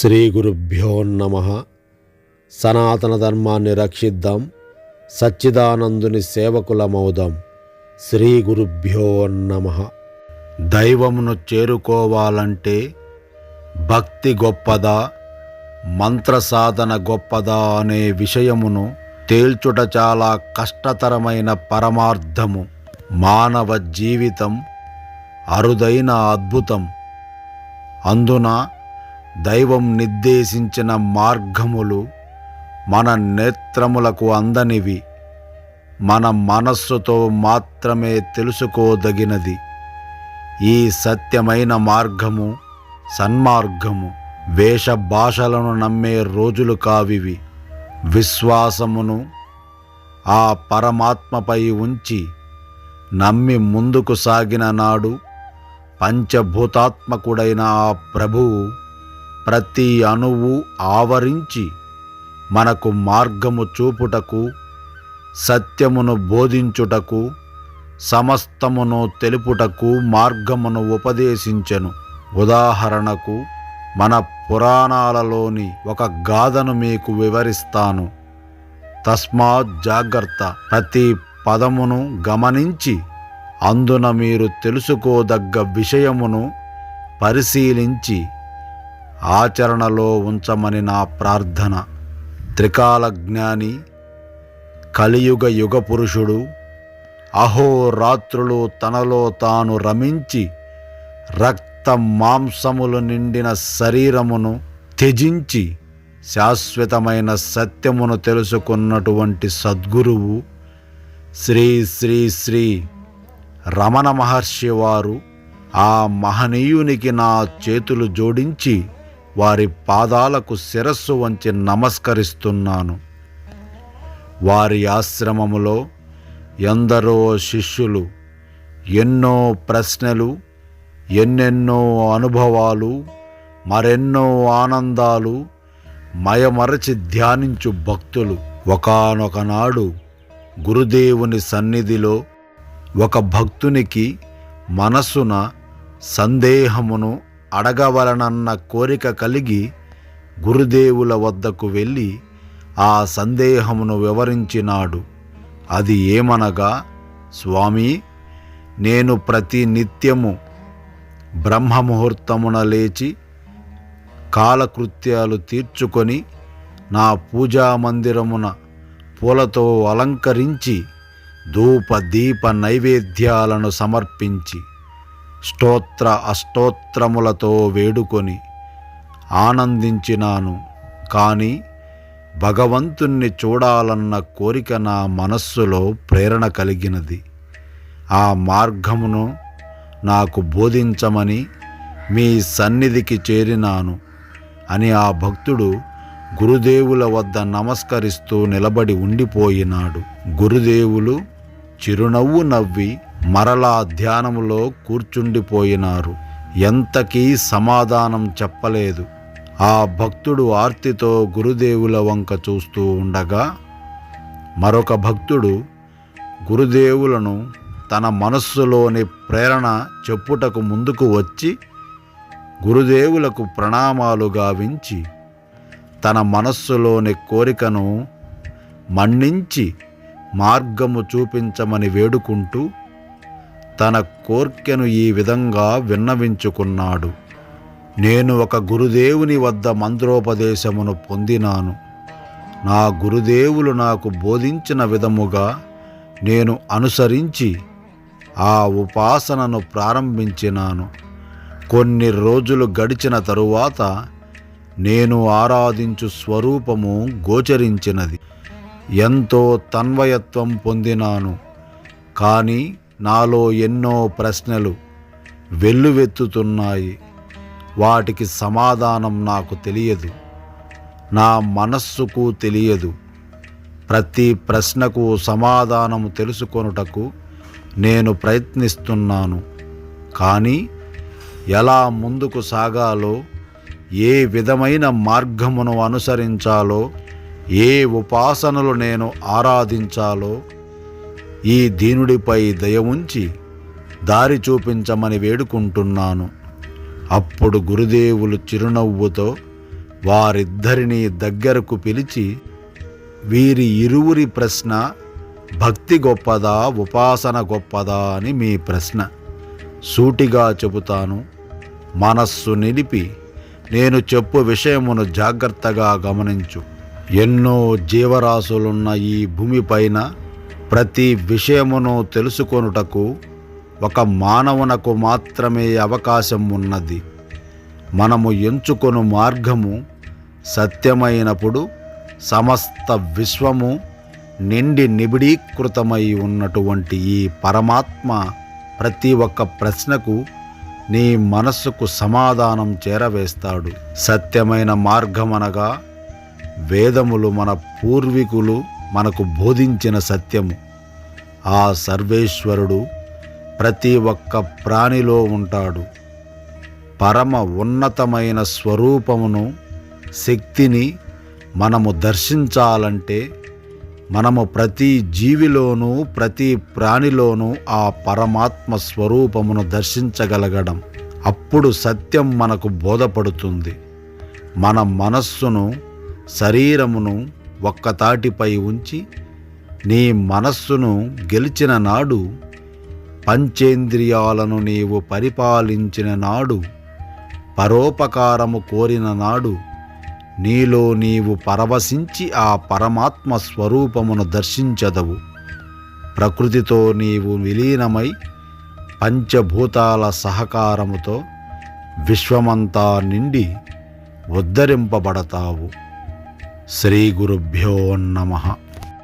శ్రీ గురుభ్యో నమ. సనాతన ధర్మాన్ని రక్షిద్దాం సచ్చిదానందుని సేవకులమవుదాం. శ్రీ గురుభ్యో నమ. దైవమును చేరుకోవాలంటే భక్తి గొప్పదా మంత్ర సాధన గొప్పదా అనే విషయమును తేల్చుట చాలా కష్టతరమైన పరమార్థము. మానవ జీవితం అరుదైన అద్భుతం. అందున దైవం నిర్దేశించిన మార్గములు మన నేత్రములకు అందనివి. మన మనస్సుతో మాత్రమే తెలుసుకోదగినది. ఈ సత్యమైన మార్గము సన్మార్గము. వేష భాషలను నమ్మే రోజులు కావివి. విశ్వాసమును ఆ పరమాత్మపై ఉంచి నమ్మి ముందుకు సాగిన నాడు పంచభూతాత్మకుడైన ఆ ప్రభువు ప్రతి అణువు ఆవరించి మనకు మార్గము చూపుటకు సత్యమును బోధించుటకు సమస్తమును తెలుపుటకు మార్గమును ఉపదేశించెను. ఉదాహరణకు మన పురాణాలలోని ఒక గాథను మీకు వివరిస్తాను. తస్మాత్ జాగ్రత్త. ప్రతి పదమును గమనించి అందున మీరు తెలుసుకోదగ్గ విషయమును పరిశీలించి ఆచరణలో ఉంచమని నా ప్రార్థన. త్రికాల జ్ఞాని కలియుగ యుగ పురుషుడు అహోరాత్రులు తనలో తాను రమించి రక్త మాంసములు నిండిన శరీరమును త్యజించి శాశ్వతమైన సత్యమును తెలుసుకున్నటువంటి సద్గురువు శ్రీ శ్రీ శ్రీ రమణ మహర్షి వారు ఆ మహనీయునికి నా చేతులు జోడించి వారి పాదాలకు శిరస్సు వంచి నమస్కరిస్తున్నాను. వారి ఆశ్రమములో ఎందరో శిష్యులు ఎన్నో ప్రశ్నలు ఎన్నెన్నో అనుభవాలు మరెన్నో ఆనందాలు మయమరచి ధ్యానించు భక్తులు. ఒకానొకనాడు గురుదేవుని సన్నిధిలో ఒక భక్తునికి మనసున సందేహమును అడగవలనన్న కోరిక కలిగి గురుదేవుల వద్దకు వెళ్ళి ఆ సందేహమును వివరించినాడు. అది ఏమనగా స్వామి నేను ప్రతి నిత్యము బ్రహ్మముహూర్తమున లేచి కాలకృత్యాలు తీర్చుకొని నా పూజా మందిరమున పూలతో అలంకరించి ధూప దీప నైవేద్యాలను సమర్పించి స్తోత్ర అష్టోత్రములతో వేడుకొని ఆనందించినాను. కానీ భగవంతుణ్ణి చూడాలన్న కోరిక నా మనస్సులో ప్రేరణ కలిగినది. ఆ మార్గమును నాకు బోధించమని మీ సన్నిధికి చేరినాను అని ఆ భక్తుడు గురుదేవుల వద్ద నమస్కరిస్తూ నిలబడి ఉండిపోయినాడు. గురుదేవులు చిరునవ్వు నవ్వి మరలా ధ్యానములో కూర్చుండిపోయినారు. ఎంతకీ సమాధానం చెప్పలేదు. ఆ భక్తుడు ఆర్తితో గురుదేవుల వంక చూస్తూ ఉండగా మరొక భక్తుడు గురుదేవులను తన మనస్సులోని ప్రేరణ చెప్పుటకు ముందుకు వచ్చి గురుదేవులకు ప్రణామాలు గావించి తన మనస్సులోని కోరికను మన్నించి మార్గము చూపించమని వేడుకుంటూ తన కోర్కెను ఈ విధంగా విన్నవించుకున్నాడు. నేను ఒక గురుదేవుని వద్ద మంత్రోపదేశమును పొందినాను. నా గురుదేవులు నాకు బోధించిన విధముగా నేను అనుసరించి ఆ ఉపాసనను ప్రారంభించినాను. కొన్ని రోజులు గడిచిన తరువాత నేను ఆరాధించు స్వరూపము గోచరించినది. ఎంతో తన్వయత్వం పొందినాను. కానీ నాలో ఎన్నో ప్రశ్నలు వెల్లువెత్తుతున్నాయి. వాటికి సమాధానం నాకు తెలియదు. నా మనస్సుకు తెలియదు. ప్రతి ప్రశ్నకు సమాధానము తెలుసుకొనుటకు నేను ప్రయత్నిస్తున్నాను. కానీ ఎలా ముందుకు సాగాలో ఏ విధమైన మార్గమును అనుసరించాలో ఏ ఉపాసనలు నేను ఆరాధించాలో ఈ దీనుడిపై దయ ఉంచి దారి చూపించమని వేడుకుంటున్నాను. అప్పుడు గురుదేవులు చిరునవ్వుతో వారిద్దరినీ దగ్గరకు పిలిచి వీరి ఇరువురి ప్రశ్న భక్తి గొప్పదా ఉపాసన గొప్పదా అని మీ ప్రశ్న. సూటిగా చెబుతాను మనస్సు నిలిపి నేను చెప్పు విషయమును జాగ్రత్తగా గమనించు. ఎన్నో జీవరాశులున్న ఈ భూమిపైన ప్రతి విషయమును తెలుసుకొనుటకు ఒక మానవునకు మాత్రమే అవకాశం ఉన్నది. మనము ఎంచుకొను మార్గము సత్యమైనప్పుడు సమస్త విశ్వము నిండి నిబిడీకృతమై ఉన్నటువంటి ఈ పరమాత్మ ప్రతి ఒక్క ప్రశ్నకు నీ మనస్సుకు సమాధానం చేరవేస్తాడు. సత్యమైన మార్గమనగా వేదములు మన పూర్వీకులు మనకు బోధించిన సత్యము ఆ సర్వేశ్వరుడు ప్రతి ఒక్క ప్రాణిలో ఉంటాడు. పరమ ఉన్నతమైన స్వరూపమును శక్తిని మనము దర్శించాలంటే మనము ప్రతి జీవిలోనూ ప్రతి ప్రాణిలోనూ ఆ పరమాత్మ స్వరూపమును దర్శించగలగడం. అప్పుడు సత్యం మనకు బోధపడుతుంది. మన మనస్సును శరీరమును ఒక్కతాటిపై ఉంచి నీ మనస్సును గెలిచిన నాడు పంచేంద్రియాలను నీవు పరిపాలించిన నాడు పరోపకారము కోరిన నాడు నీలో నీవు పరవశించి ఆ పరమాత్మ స్వరూపమును దర్శించదవు. ప్రకృతితో నీవు విలీనమై పంచభూతాల సహకారముతో విశ్వమంతా నిండి ఉద్ధరింపబడతావు. శ్రీ గురుభ్యో నమ.